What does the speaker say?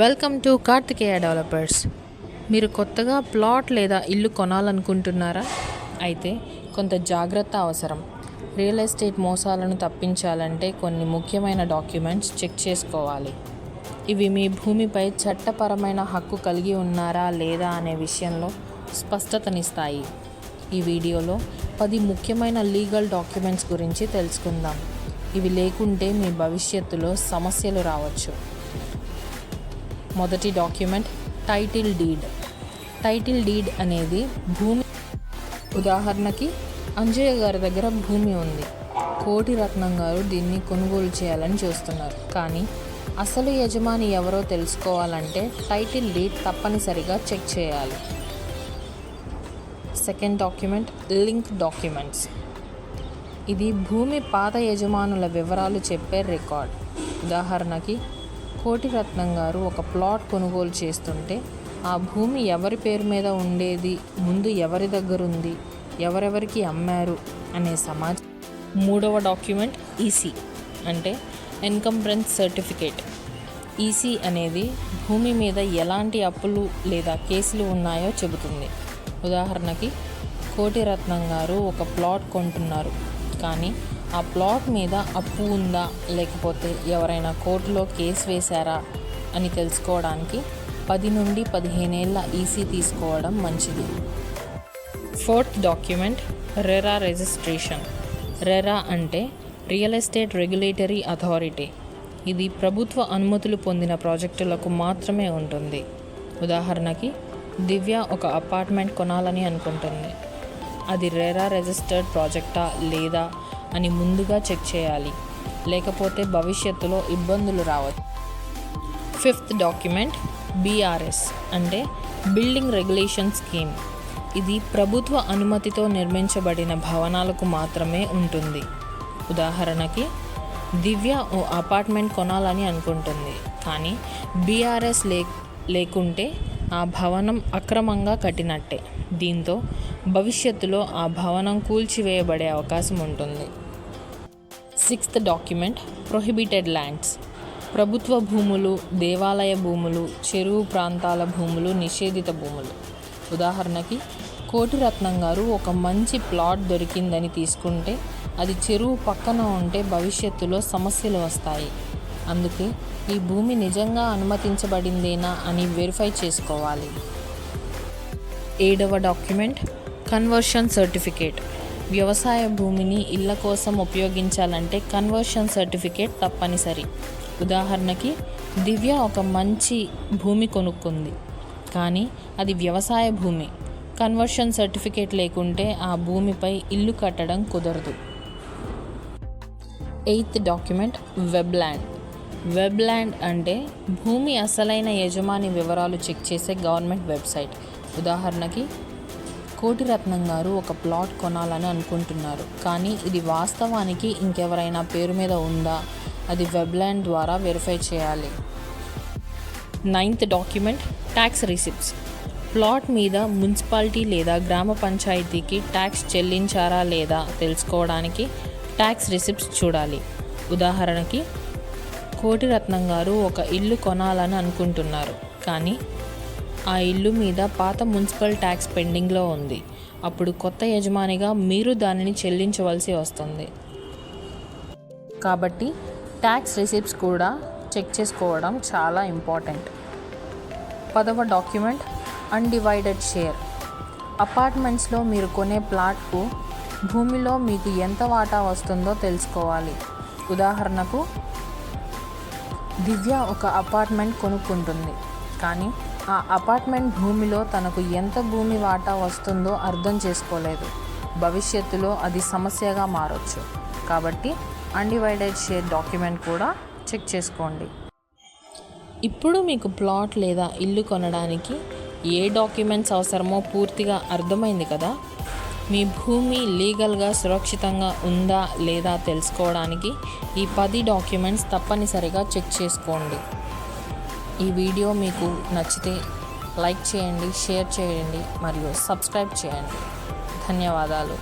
Welcome to Karthikeya developers మీరు కొత్తగా plot లేదా ఇల్లు కొనాలనుకుంటున్నారా? అయితే కొంత జాగ్రత్త అవసరం. రియల్ ఎస్టేట్ మోసాలను తప్పించాలంటే కొన్ని ముఖ్యమైన డాక్యుమెంట్స్ చెక్ చేసుకోవాలి. ఇవి మీ భూమిపై చట్టపరమైన హక్కు కలిగి ఉన్నారా లేదా అనే విషయంలో స్పష్టతనిస్తాయి. ఈ వీడియోలో పది ముఖ్యమైన లీగల్ డాక్యుమెంట్స్ గురించి తెలుసుకుందాం. ఇవి లేకుంటే మీ భవిష్యత్తులో సమస్యలు రావచ్చు. మొదటి document title deed. Title deed అనేది భూమి ఉదాహరణకి అంజయ్య గారి దగ్గర భూమి ఉంది. కోటి రత్నం గారు దీన్ని కొనుగోలు చేయాలని చూస్తున్నారు. కానీ అసలు యజమాని ఎవరో తెలుసుకోవాలంటే టైటిల్ డీడ్ తప్పనిసరిగా చెక్ చేయాలి. Second document link documents. ఇది భూమి పాత యజమానుల వివరాలు చెప్పే రికార్డ్. ఉదాహరణకి కోటిరత్నం గారు ఒక ప్లాట్ కొనుగోలు చేస్తుంటే ఆ భూమి ఎవరి పేరు మీద ఉండేది? ముందు ఎవరి దగ్గర ఉంది ఎవరెవరికి అమ్మారు? అనే సమాచారం మూడవ డాక్యుమెంట్ ఈసీ అంటే ఎన్కంబ్రెన్స్ సర్టిఫికేట్. ఈసీ అనేది భూమి మీద ఎలాంటి అప్పులు లేదా కేసులు ఉన్నాయో చెబుతుంది. ఉదాహరణకి కోటిరత్నం గారు ఒక ప్లాట్ కొంటున్నారు. కానీ ఆ ప్లాట్ మీద అప్పు ఉందా? లేకపోతే ఎవరైనా కోర్టులో కేసు వేశారా? అని తెలుసుకోవడానికి పది నుండి పదిహేనేళ్ళ ఈసీ తీసుకోవడం మంచిది. Fourth document RERA registration. RERA అంటే రియల్ ఎస్టేట్ రెగ్యులేటరీ అథారిటీ. ఇది ప్రభుత్వ అనుమతులు పొందిన ప్రాజెక్టులకు మాత్రమే ఉంటుంది. ఉదాహరణకి దివ్య ఒక అపార్ట్మెంట్ కొనాలని అనుకుంటుంది. అది రెరా రిజిస్టర్డ్ ప్రాజెక్టా లేదా అని ముందుగా చెక్ చేయాలి. లేకపోతే భవిష్యత్తులో ఇబ్బందులు రావచ్చు. ఫిఫ్త్ డాక్యుమెంట్ బీఆర్ఎస్ అంటే బిల్డింగ్ రెగ్యులేషన్ స్కీమ్. ఇది ప్రభుత్వ అనుమతితో నిర్మించబడిన భవనాలకు మాత్రమే ఉంటుంది. ఉదాహరణకి దివ్య ఓ అపార్ట్మెంట్ కొనాలని అనుకుంటుంది. కానీ బీఆర్ఎస్ లే లేకుంటే ఆ భవనం అక్రమంగా కట్టినట్టే. దీంతో భవిష్యత్తులో ఆ భవనం కూల్చివేయబడే అవకాశం ఉంటుంది. సిక్స్త్ డాక్యుమెంట్ ప్రొహిబిటెడ్ ల్యాండ్స్ ప్రభుత్వ భూములు దేవాలయ భూములు చెరువు ప్రాంతాల భూములు నిషేధిత భూములు. ఉదాహరణకి కోటిరత్నం గారు ఒక మంచి ప్లాట్ దొరికిందని తీసుకుంటే అది చెరువు పక్కన ఉంటే భవిష్యత్తులో సమస్యలు వస్తాయి. అందుకే ఈ భూమి నిజంగా అనుమతించబడిందేనా అని వెరిఫై చేసుకోవాలి. ఏడవ డాక్యుమెంట్ కన్వర్షన్ సర్టిఫికేట్ వ్యవసాయ భూమిని ఇళ్ళ కోసం ఉపయోగించాలంటే కన్వర్షన్ సర్టిఫికేట్ తప్పనిసరి. ఉదాహరణకి దివ్య ఒక మంచి భూమి కొనుక్కుంది. కానీ అది వ్యవసాయ భూమి. కన్వర్షన్ సర్టిఫికేట్ లేకుంటే ఆ భూమిపై ఇల్లు కట్టడం కుదరదు. Eighth document Webland. వెబ్ల్యాండ్ అంటే భూమి అసలైన యజమాని వివరాలు చెక్ చేసే గవర్నమెంట్ వెబ్సైట్. ఉదాహరణకి కోటిరత్నం గారు ఒక ప్లాట్ కొనాలని అనుకుంటున్నారు. కానీ ఇది వాస్తవానికి ఇంకెవరైనా పేరు మీద ఉందా? అది వెబ్లైన్ ద్వారా వెరిఫై చేయాలి. Ninth document tax receipts. Plot మీద మున్సిపాలిటీ లేదా గ్రామ పంచాయతీకి ట్యాక్స్ చెల్లించారా లేదా తెలుసుకోవడానికి ట్యాక్స్ రిసిప్ట్స్ చూడాలి. ఉదాహరణకి కోటిరత్నం గారు ఒక ఇల్లు కొనాలని అనుకుంటున్నారు. కానీ ఆ ఇల్లు మీద పాత మున్సిపల్ ట్యాక్స్ పెండింగ్లో ఉంది. అప్పుడు కొత్త యజమానిగా మీరు దానిని చెల్లించవలసి వస్తుంది. కాబట్టి ట్యాక్స్ రిసిప్ట్స్ కూడా చెక్ చేసుకోవడం చాలా ఇంపార్టెంట్. పదవ డాక్యుమెంట్ అన్డివైడెడ్ షేర్. అపార్ట్మెంట్స్లో మీరు కొనే ప్లాట్కు భూమిలో మీకు ఎంత వాటా వస్తుందో తెలుసుకోవాలి. ఉదాహరణకు దివ్య ఒక అపార్ట్మెంట్ కొనుక్కుంటుంది. కానీ ఆ అపార్ట్మెంట్ భూమిలో తనకు ఎంత భూమి వాటా వస్తుందో అర్థం చేసుకోలేదు. భవిష్యత్తులో అది సమస్యగా మారొచ్చు. కాబట్టి అన్డివైడెడ్ షేర్ డాక్యుమెంట్ కూడా చెక్ చేసుకోండి. ఇప్పుడు మీకు ప్లాట్ లేదా ఇల్లు కొనడానికి ఏ డాక్యుమెంట్స్ అవసరమో పూర్తిగా అర్థమైంది కదా? మీ భూమి లీగల్గా సురక్షితంగా ఉందా లేదా తెలుసుకోవడానికి ఈ పది డాక్యుమెంట్స్ తప్పనిసరిగా చెక్ చేసుకోండి. ఈ వీడియో మీకు నచ్చితే లైక్ చేయండి షేర్ చేయండి మరియు సబ్స్క్రైబ్ చేయండి. ధన్యవాదాలు.